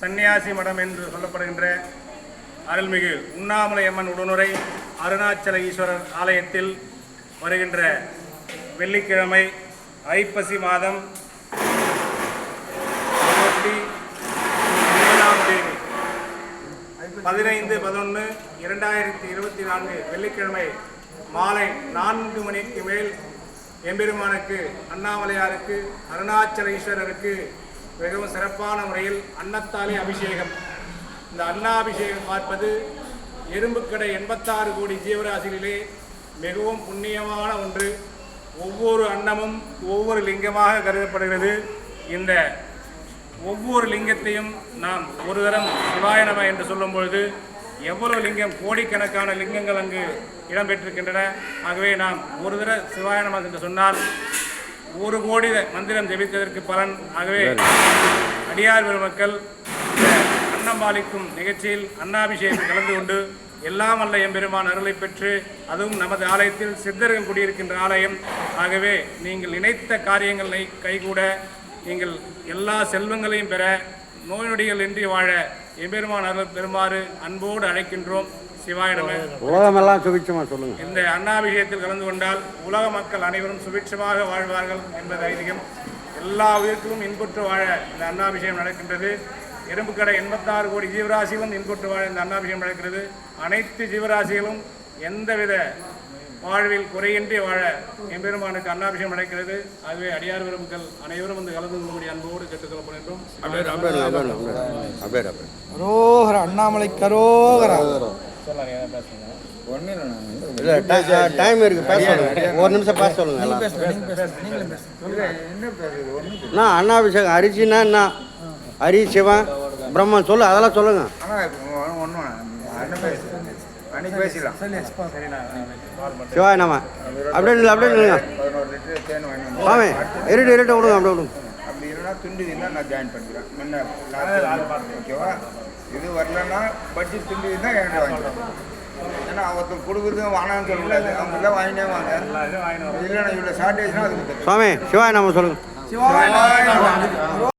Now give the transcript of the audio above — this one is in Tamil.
சன்னியாசி மடம் என்று சொல்லப்படுகின்ற அருள்மிகு உண்ணாமலை அம்மன் உடனுரை அருணாச்சல ஈஸ்வரர் ஆலயத்தில் வருகின்ற வெள்ளிக்கிழமை ஐப்பசி மாதம் இருபத்தி ஏழாம் தேதி. பதினைந்து பதினொன்று இரண்டாயிரத்தி இருபத்தி நான்கு வெள்ளிக்கிழமை மாலை நான்கு மணிக்கு மேல் எம்பெருமானுக்கு அண்ணாமலையாருக்கு அருணாச்சல ஈஸ்வரருக்கு மிகவும் சிறப்பான முறையில் அன்னத்தாலே அபிஷேகம். இந்த அன்னாபிஷேகம் பார்ப்பது எறும்புக்கடை எண்பத்தாறு கோடி ஜீவராசிகளிலே மிகவும் புண்ணியமான ஒன்று. ஒவ்வொரு அன்னமும் ஒவ்வொரு லிங்கமாக கருதப்படுகிறது. இந்த ஒவ்வொரு லிங்கத்தையும் நாம் ஒரு தரம் சிவாயனம என்று சொல்லும் பொழுது எவ்வளவு லிங்கம் கோடிக்கணக்கான லிங்கங்கள் அங்கு இடம்பெற்றிருக்கின்றன. ஆகவே நாம் ஒரு தர சிவாயணம என்று சொன்னால் ஒரு கோடி மந்திரம் ஜெபித்ததற்கு பலன். ஆகவே அடியார் பெருமக்கள் இந்த அன்னம்பாலிக்கும் நிகழ்ச்சியில் அன்னாபிஷேகத்தில் கலந்து கொண்டு எல்லாம் அல்ல எம்பெருமான் அருளை பெற்று அதுவும் நமது ஆலயத்தில் சித்தர்கள் குடியிருக்கின்ற ஆலயம். ஆகவே நீங்கள் நினைத்த காரியங்களை கைகூட நீங்கள் எல்லா செல்வங்களையும் பெற நோய் நொடிகள் இன்றி வாழ எம்பெருமான் அருள் பெறுமாறு அன்போடு அழைக்கின்றோம். சிவாயிடமே. உலகமெல்லாம் சுபிட்சமா சொல்லுங்க. இந்த அன்னாபிஷேகத்தில் கலந்து கொண்டால் உலக மக்கள் அனைவரும் சுபிட்சமாக வாழ்வார்கள் என்பது ஐதீகம். எல்லா உயிர்க்கும் இன்புற்று வாழ இந்த அன்னாபிஷேகம் நடக்கின்றது. எறும்புக்கடை எண்பத்தாறு கோடி ஜீவராசிகளும் இன்புற்று வாழ இந்த அன்னாபிஷேகம் நடக்கிறது. அனைத்து ஜீவராசிகளும் எந்தவித வாழ்வில் குறையின்றி வாழ எம்பெருமானுக்கு அன்னாபிஷேகம் நடக்கிறது. ஆகவே அடியார் விரும்புகள் அனைவரும் வந்து கலந்து கொள்ளும்படி அன்போடு கேட்டுக்கொள்ளப்படுகின்றோம் கரோகர அண்ணாமலை கரோகரா. டைம் இருக்கு பேச ஒரு நிமிஷம் பேச சொல்லுங்க அண்ணாபிஷேகம் அரிசினா என்ன ஹரி சிவன் பிரம்மன் சொல்லு அதெல்லாம் சொல்லுங்க. சிவாய் நம்ம அப்படியே நில்லு அப்படியே வாங்கி சாமி இருட்டு இருட்டு விடுங்க அப்படியே விடுங்க அப்படி இல்லைன்னா துண்டு நான் ஜாயின் பண்ணிக்கிறேன். முன்ன ஓகேவா? இது வரலன்னா பட்ஜெட் துண்டு இருந்தால் என்கிட்ட வாங்கிக்கலாம் ஏன்னா ஒருத்தர் கொடுக்குறது வானான்னு சொல்லக்கூடாது அவங்க எல்லாம் வாங்கினே வாங்க. இல்லைன்னா இவ்வளோ ஷார்ட்டேஜ்னா அதுக்கு சுவாமி சிவாய் நம்ம சொல்லுங்க. சிவாய.